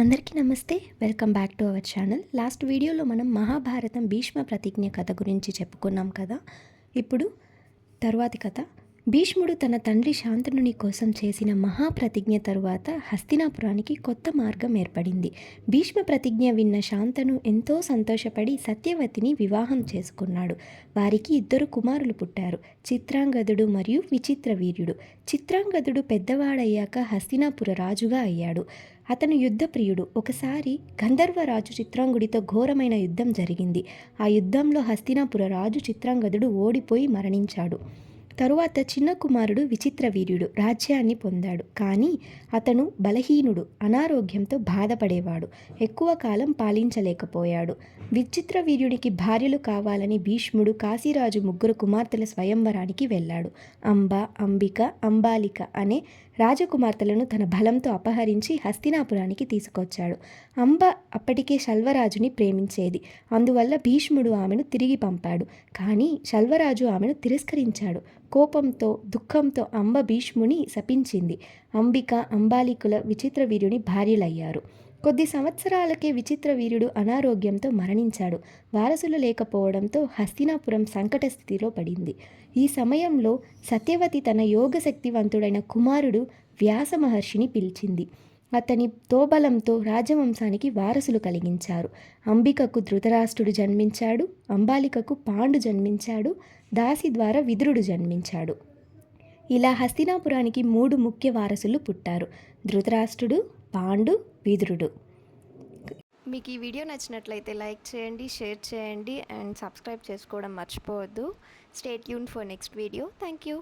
అందరికీ నమస్తే welcome back to our channel. Last వీడియోలో మనం మహాభారతం భీష్మ ప్రతిజ్ఞ కథ గురించి చెప్పుకున్నాం కదా. ఇప్పుడు తరువాతి కథ భీష్ముడు తన తండ్రి శాంతనుని కోసం చేసిన మహాప్రతిజ్ఞ తరువాత హస్తినాపురానికి కొత్త మార్గం ఏర్పడింది. భీష్మ ప్రతిజ్ఞ విన్న శాంతను ఎంతో సంతోషపడి సత్యవతిని వివాహం చేసుకున్నాడు. వారికి ఇద్దరు కుమారులు పుట్టారు. చిత్రాంగదుడు మరియు విచిత్ర వీర్యుడు. చిత్రాంగదుడు పెద్దవాడయ్యాక హస్తినాపుర రాజుగా అయ్యాడు. అతను యుద్ధప్రియుడు ఒకసారి గంధర్వరాజు చిత్రాంగుడితో ఘోరమైన యుద్ధం జరిగింది. ఆ యుద్ధంలో హస్తినాపుర రాజు చిత్రాంగదుడు ఓడిపోయి మరణించాడు. తరువాత చిన్న కుమారుడు విచిత్ర వీర్యుడు రాజ్యాన్ని పొందాడు. కానీ అతను బలహీనుడు అనారోగ్యంతో బాధపడేవాడు ఎక్కువ కాలం పాలించలేకపోయాడు. విచిత్ర వీర్యునికి భార్యలు కావాలని భీష్ముడు కాశీరాజు ముగ్గురు కుమార్తెల స్వయంవరానికి వెళ్ళాడు. అంబ అంబిక అంబాలిక అనే రాజకుమార్తెలను తన బలంతో అపహరించి హస్తినాపురానికి తీసుకొచ్చాడు. అంబ అప్పటికే శల్వరాజుని ప్రేమించేది. అందువల్ల భీష్ముడు ఆమెను తిరిగి పంపాడు. కానీ శల్వరాజు ఆమెను తిరస్కరించాడు. కోపంతో దుఃఖంతో అంబ భీష్ముని శపించింది. అంబిక అంబాలికుల విచిత్ర వీరుని భార్యలయ్యారు. కొద్ది సంవత్సరాలకే విచిత్ర వీరుడు అనారోగ్యంతో మరణించాడు. వారసులు లేకపోవడంతో హస్తినాపురం సంకట స్థితిలో పడింది. ఈ సమయంలో సత్యవతి తన యోగశక్తివంతుడైన కుమారుడు వ్యాస మహర్షిని పిలిచింది. అతని తోబలంతో రాజవంశానికి వారసులు కలిగించారు. అంబికకు ధృతరాష్ట్రుడు జన్మించాడు. అంబాలికకు పాండు జన్మించాడు. దాసి ద్వారా విదురుడు జన్మించాడు. ఇలా హస్తినాపురానికి మూడు ముఖ్య వారసులు పుట్టారు. ధృతరాష్ట్రుడు పాండు విదురుడు. మీకు ఈ వీడియో నచ్చినట్లయితే లైక్ చేయండి షేర్ చేయండి అండ్ సబ్స్క్రైబ్ చేసుకోవడం మర్చిపోవద్దు. Stay Yoon for next video thank you